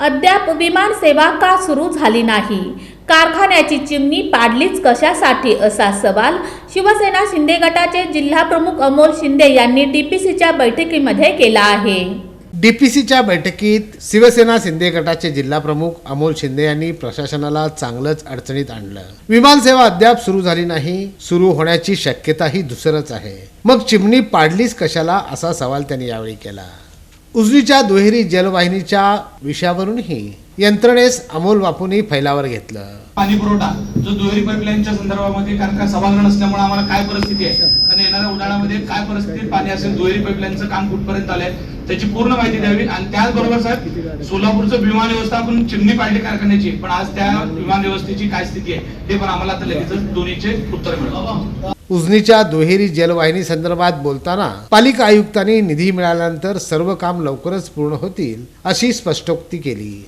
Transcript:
अद्याप विमान सेवा का सुरू झाली नाही? कारखान्याची चिमणी पाडलीच कशासाठी असा सवाल शिवसेना शिंदे गटाचे जिल्हाप्रमुख अमोल शिंदे यांनी डीपीसीच्या बैठकीमध्ये केला आहे. डीपीसीच्या बैठकीत शिवसेना शिंदे गटाचे जिल्हाप्रमुख अमोल शिंदे यांनी प्रशासनाला चांगलंच अडचणीत आणलं. विमानसेवा अद्याप सुरू झाली नाही सुरू होण्याची शक्यताही दुसरंच आहे. मग चिमणी पाडलीच कशाला असा सवाल त्यांनी यावेळी केला. उजनीच्या दुहेरी जलवाहिनीच्या विषयावरूनही यंत्रणेस अमोल बापूंनी फैलावर घेतलं. पाणी पुरवठा जो दुहेरी पाईपलाईनच्या संदर्भामध्ये कारण का सभागृह नसल्यामुळे आम्हाला काय परिस्थिती आहे? आणि येणाऱ्या उन्हाळ्यामध्ये काय परिस्थितीत पाणी असेल दुहेरी पाईपलाईनचं काम कुठपर्यंत आलंय त्याची पूर्ण माहिती द्यावी. आणि त्याचबरोबर साहेब सोलापूरचं विमान व्यवस्था आपण चिमणी पाडली कारखान्याची पण आज त्या विमान व्यवस्थेची काय स्थिती आहे ते पण आम्हाला आता लगेचच दोन्हीचे उत्तर मिळालं. उजनीच्या दुहेरी जलवाहिनी संदर्भात बोलताना पालिका आयुक्तांनी निधी मिळाल्यानंतर सर्व काम लवकरच पूर्ण होतील अशी स्पष्टोक्ती केली.